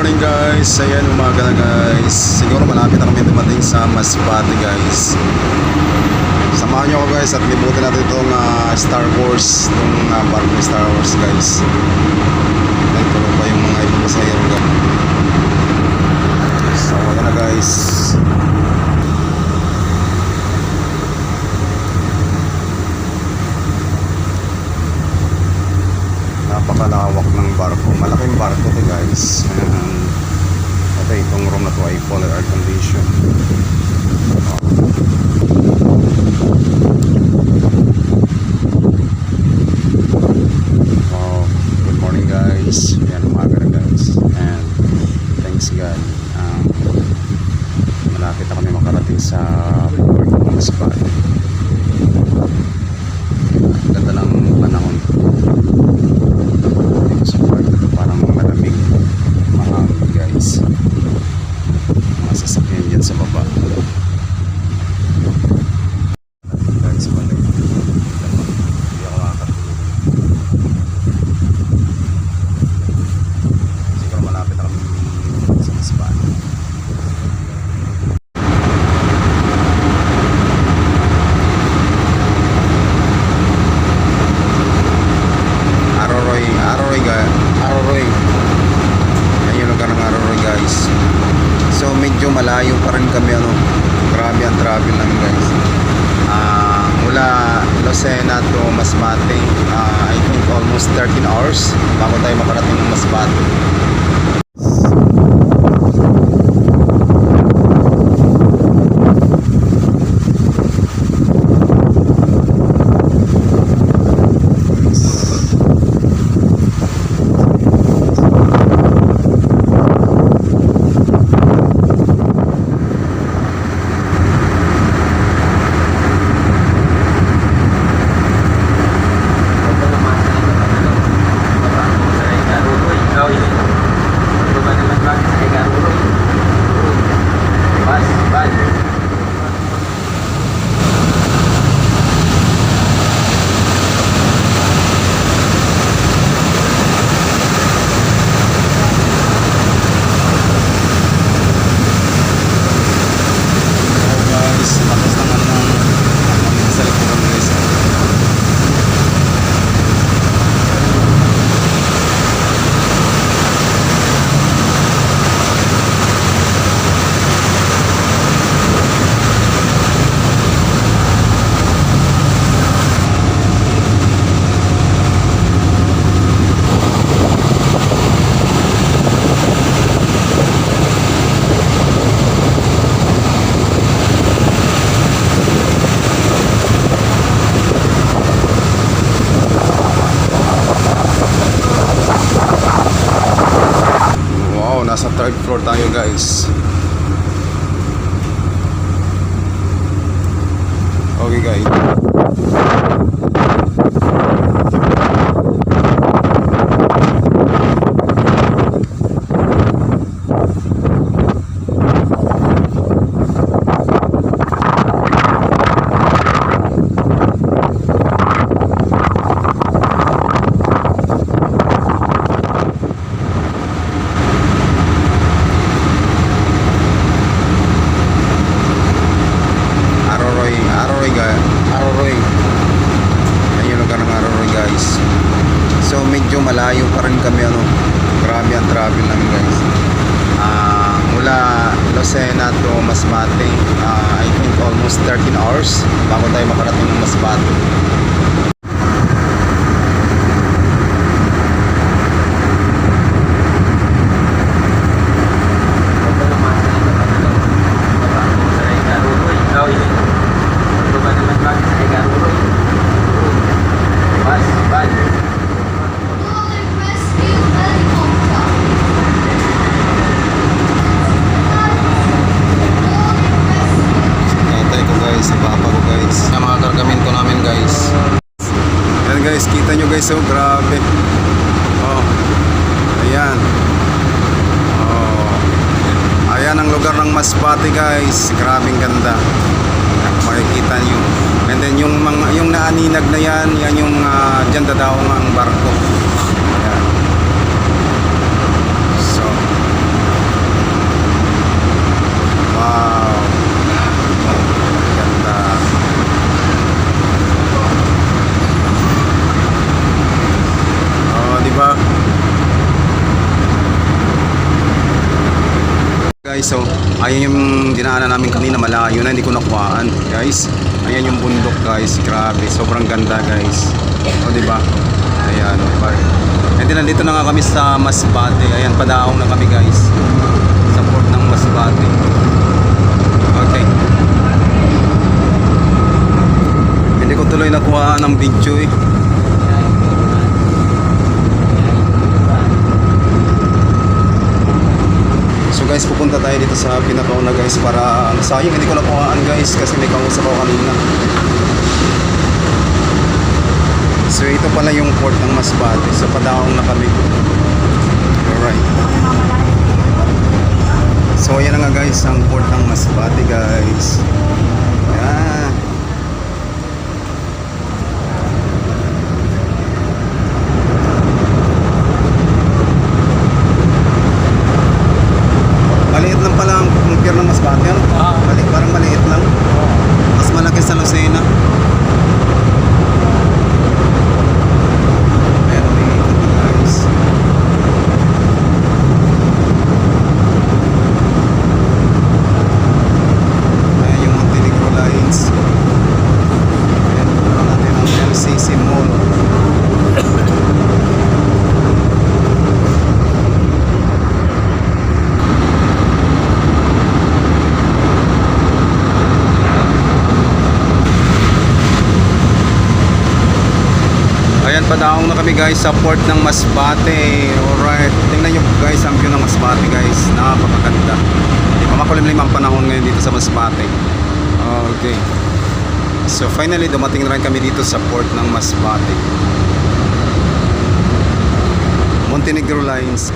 morning guys. Ayan, umaga na guys. Siguro malapit na kami dumating sa Masbate guys. Samahan nyo ako guys at libutin natin itong ah, Star Wars. Itong uh, barko Star Wars guys. Ayan, tuloy pa yung mga ibang pasahero guys. So, umaga na guys. Napakalawak ng barko. Malaking barko to guys. Ayan. Ito itong room na to ay full air condition. Wow. Good morning guys. Ayan, umaga na guys. And thanks God. Um, malapit na kami makarating sa port ng Masbate. Ganda ng panahon dito sa park na to parang malamig mahangin guys mga sasakyan dyan sa baba guys wala hindi ako makakatulog siguro malapit na kami sa Masbate Aroroy, Aroroy, ga- Aroroy. Yan yung lugar ng Aroroy guys. So medyo malayo pa rin kami ano. Grabe ang travel namin guys. Ah, mula Lucena to Masbate, ah, I think almost 13 hours bago tayo makarating ng Masbate. So guys, tapos naman ng ng sa likuran guys. Wow, nasa third floor tayo guys. Okay guys. Aroroy, Aroroy, ga- Aroroy. Yan yung lugar ng Aroroy guys. So medyo malayo pa rin kami ano. Grabe ang travel namin guys. Ah, mula Lucena to Masbate, ah, I think almost 13 hours bago tayo makarating ng Masbate. Tatay ko guys, sa papa ko guys. Yung mga kargamento namin guys. Yan guys, kita nyo guys, oh, grabe. Oh, ayan. Oh, ayan ang lugar ng Masbate guys. Grabing ganda. Makikita nyo. And then yung, mga, yung naaninag na yan, yan yung uh, dyan dadaong ang barko. Ayan. So, Guys, so ayan yung dinaanan namin kanina malayo na hindi ko nakuhaan. Guys, ayan yung bundok guys. Grabe, sobrang ganda guys. O di ba? Ayan, diba? And then nandito na nga kami sa Masbate. Ayan, padaong na kami guys. Sa port ng Masbate. Okay. Hindi ko tuloy nakuha ng video eh. Pupunta tayo dito sa pinakauna guys para ano, sayang hindi ko nakuhaan guys kasi may kausap ako kanina. So ito pala yung port ng Masbate. So padaong na kami. Alright. So yan nga guys ang port ng Masbate guys. Yan. Maliit lang pala ang ang pier ng Masbate. Ano? Ah. Mali, parang maliit lang. Mas malaki sa Lucena. Ayan, umiikot na, guys. Ayan yung Montenegro Lines. Ayan, punta natin ang LCC Mall. Ayan, padaong na kami guys sa port ng Masbate. Alright. Tingnan nyo guys ang view ng Masbate guys. Napakaganda. Mamakulimlim ang panahon ngayon dito sa Masbate. Okay. So finally, dumating na rin kami dito sa port ng Masbate. Montenegro Lines.